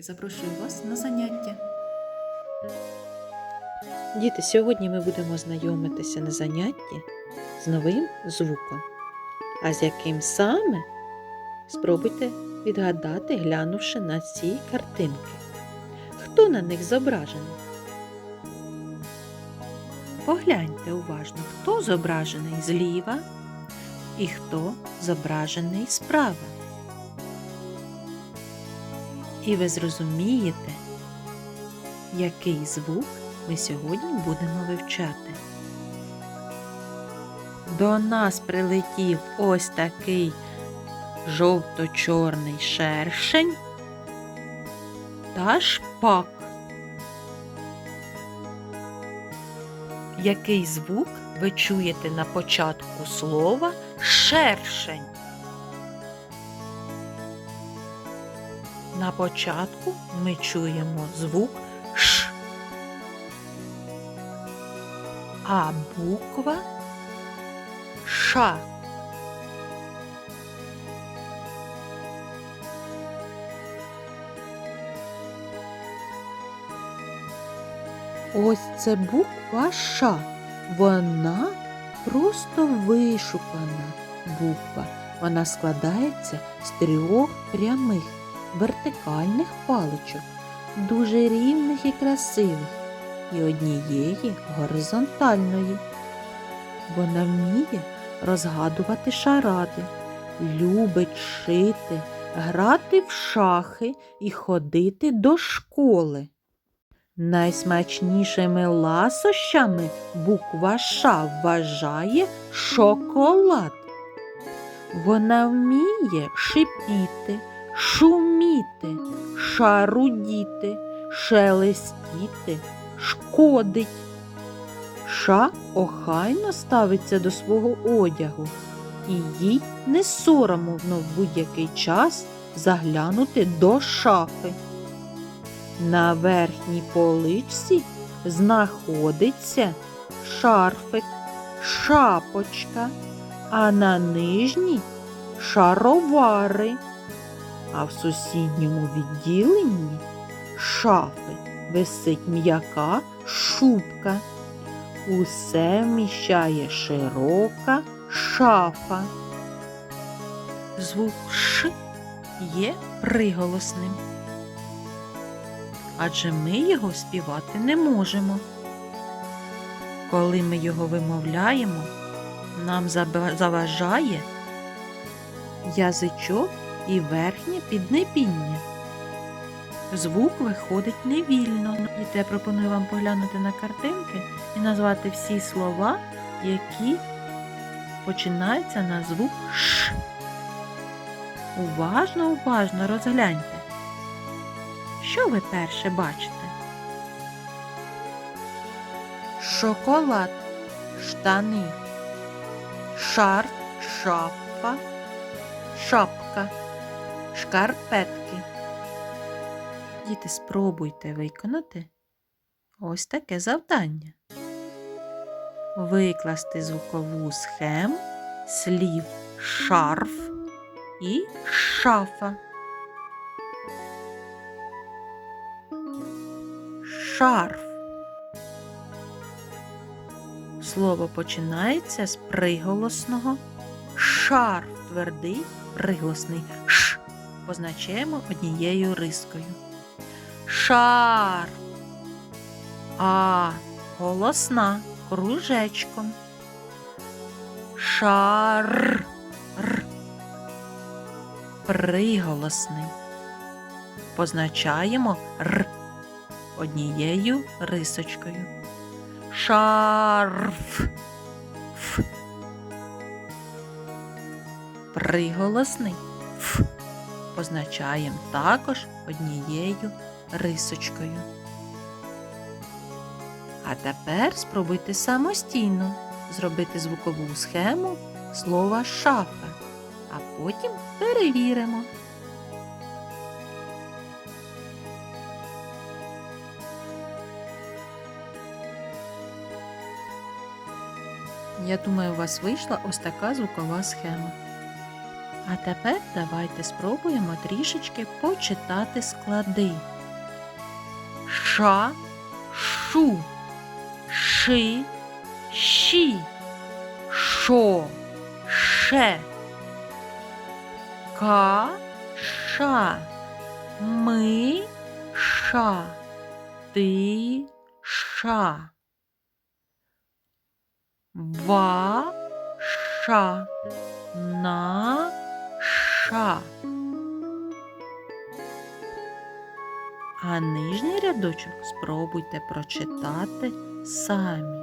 дітки, запрошую вас на заняття. Діти, сьогодні ми будемо знайомитися на занятті з новим звуком. А з яким саме спробуйте відгадати, глянувши на ці картинки. Хто на них зображений? Погляньте уважно, хто зображений зліва і хто зображений справа. І ви зрозумієте, який звук ми сьогодні будемо вивчати. До нас прилетів ось такий жовто-чорний шершень та шпак. Який звук ви чуєте на початку слова шершень? На початку ми чуємо звук Ш. А буква Ш. Ось це буква Ш. Вона просто вишукана буква. Вона складається з трьох прямих вертикальних паличок, дуже рівних і красивих, і однієї горизонтальної. Вона вміє розгадувати шаради, любить шити, грати в шахи і ходити до школи. Найсмачнішими ласощами буква Ш вважає шоколад. Вона вміє шипіти, шуміти, шарудіти, шелестіти, шкодить. Ша охайно ставиться до свого одягу, і їй не соромно в будь-який час заглянути до шафи. На верхній поличці знаходиться шарфик, шапочка, а на нижній шаровари. А в сусідньому відділенні шафи висить м'яка шубка. Усе вміщає широка шафа. Звук Ш є приголосним. Адже ми його співати не можемо. Коли ми його вимовляємо, нам заважає язичок і верхнє піднебіння. Звук виходить невільно. І я пропоную вам поглянути на картинки і назвати всі слова, які починаються на звук Ш. Уважно, уважно розгляньте. Що ви перше бачите? Шоколад, штани, шарф, шафа, шапка, шкарпетки. Діти, спробуйте виконати ось таке завдання. Викласти звукову схему слів шарф і шафа. Шарф. Слово починається з приголосного шарф. Твердий приголосний. Позначаємо однією рискою. Шар. А голосна кружечком. Шар. Р. Приголосний. Позначаємо р однією рисочкою. Шарф. Приголосний ф позначаємо також однією рисочкою. А тепер спробуйте самостійно зробити звукову схему слова шафа, а потім перевіримо. Я думаю, у вас вийшла ось така звукова схема. А тепер давайте спробуємо трішечки почитати склади. Ша, шу, ши, щі, шо, ше, ка, ша, ми, ша, ти, ша, ва, ша, на, ша. А нижній рядочок спробуйте прочитати самі.